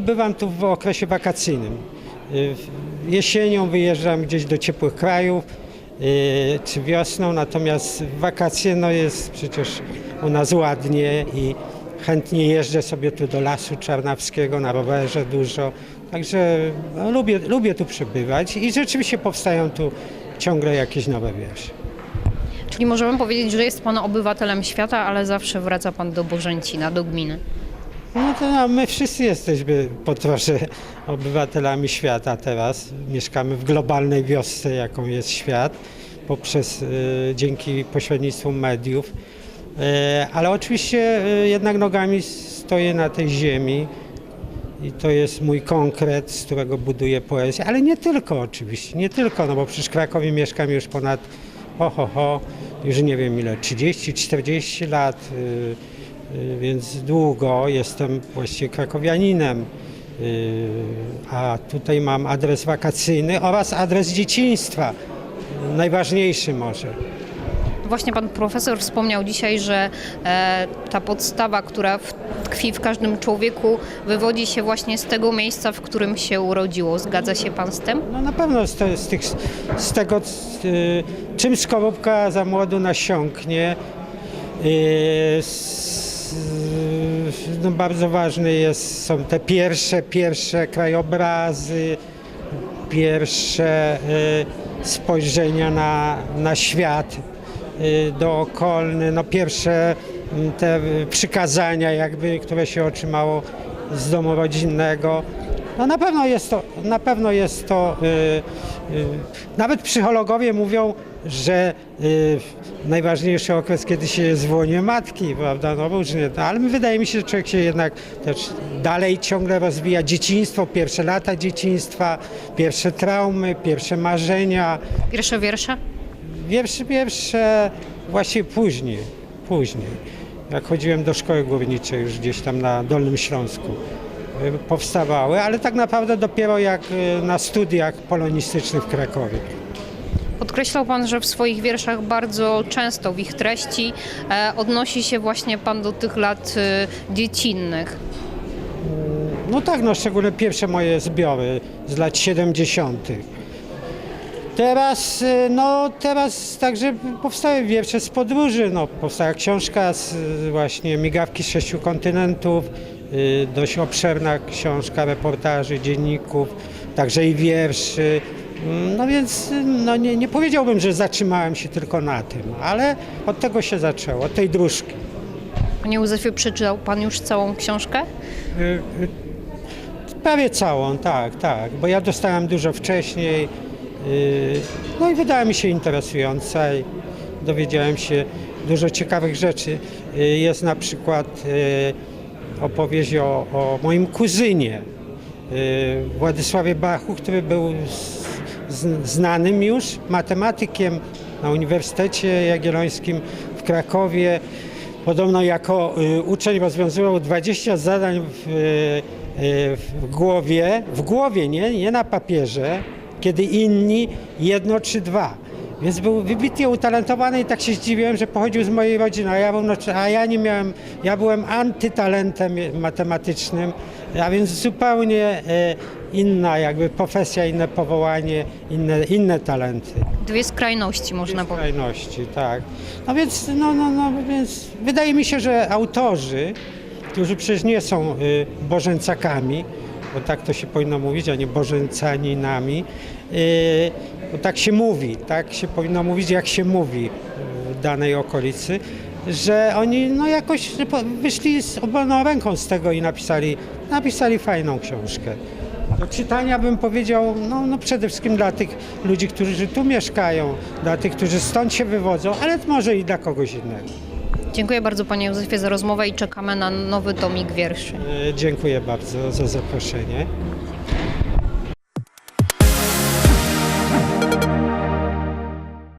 Bywam tu w okresie wakacyjnym. Y, Jesienią wyjeżdżam gdzieś do ciepłych krajów, y, czy wiosną, natomiast wakacje no jest przecież u nas ładnie i chętnie jeżdżę sobie tu do Lasu Czarnawskiego, na rowerze dużo. Także no, lubię, lubię tu przebywać i rzeczywiście powstają tu ciągle jakieś nowe wiersze. Czyli możemy powiedzieć, że jest Pan obywatelem świata, ale zawsze wraca Pan do Bożęcina, do gminy. No to no, my wszyscy jesteśmy po trosze obywatelami świata teraz. Mieszkamy w globalnej wiosce, jaką jest świat, poprzez, e, dzięki pośrednictwu mediów. E, ale oczywiście e, jednak nogami stoję na tej ziemi i to jest mój konkret, z którego buduję poezję, ale nie tylko oczywiście, nie tylko, no bo przecież w Krakowie mieszkam już ponad, ho, ho, już nie wiem ile, 30-40 lat, y, więc długo jestem właściwie krakowianinem, y, a tutaj mam adres wakacyjny oraz adres dzieciństwa, najważniejszy może. Właśnie Pan Profesor wspomniał dzisiaj, że e, ta podstawa, która tkwi w każdym człowieku, wywodzi się właśnie z tego miejsca, w którym się urodziło. Zgadza się Pan z tym? No na pewno z, te, z, tych, z tego, z, y, czym skorupka za młodu nasiąknie, y, s- no bardzo ważne jest, są te pierwsze, pierwsze krajobrazy, pierwsze y, spojrzenia na, na świat y, dookolny, no pierwsze mm, te przykazania jakby, które się otrzymało z domu rodzinnego. No na pewno jest to, na pewno jest to, y, y, nawet psychologowie mówią, że y, najważniejszy okres, kiedy się jest w łonie matki, prawda, no różnie, no, ale wydaje mi się, że człowiek się jednak też dalej ciągle rozwija. Dzieciństwo, pierwsze lata dzieciństwa, pierwsze traumy, pierwsze marzenia, Pierwsze wiersze? Wiersze, wiersze właśnie później, później. Jak chodziłem do szkoły górniczej już gdzieś tam na Dolnym Śląsku powstawały, ale tak naprawdę dopiero jak y, na studiach polonistycznych w Krakowie. Podkreślał Pan, że w swoich wierszach bardzo często w ich treści e, odnosi się właśnie Pan do tych lat e, dziecinnych. No tak, no szczególnie pierwsze moje zbiory z lat 70. Teraz, y, no teraz także powstały wiersze z podróży, no powstała książka z y, właśnie Migawki z sześciu kontynentów, y, dość obszerna książka reportaży, dzienników, także i wierszy. Mm, No więc y, no nie, nie powiedziałbym, że zatrzymałem się tylko na tym, ale od tego się zaczęło, od tej dróżki. Panie Józefie, przeczytał Pan już całą książkę? Y, y, Prawie całą, tak, tak, bo ja dostałem dużo wcześniej. y, No i wydała mi się interesująca i dowiedziałem się dużo ciekawych rzeczy. Y, Jest na przykład y, opowieść o, o moim kuzynie y, Władysławie Bachu, który był z, z, znanym już matematykiem na Uniwersytecie Jagiellońskim w Krakowie. Podobno jako y, uczeń rozwiązywał 20 zadań w, y, w głowie, w głowie, nie, nie na papierze, kiedy inni jedno czy dwa. Więc był wybitnie utalentowany i tak się zdziwiłem, że pochodził z mojej rodziny, a ja, był, znaczy, a ja nie miałem, ja byłem antytalentem matematycznym, a więc zupełnie e, inna jakby profesja, inne powołanie, inne, inne talenty. Dwie skrajności, można powiedzieć. Skrajności, tak. No więc, no, no, no, więc wydaje mi się, że autorzy, którzy przecież nie są y, bożęcakami, bo tak to się powinno mówić, a nie bożęcaninami, y, bo tak się mówi, tak się powinno mówić, jak się mówi w danej okolicy, że oni no jakoś wyszli z obroną ręką z tego i napisali, napisali fajną książkę. Do czytania bym powiedział, no, no przede wszystkim dla tych ludzi, którzy tu mieszkają, dla tych, którzy stąd się wywodzą, ale może i dla kogoś innego. Dziękuję bardzo Panie Józefie za rozmowę i czekamy na nowy tomik wierszy. E, Dziękuję bardzo za zaproszenie.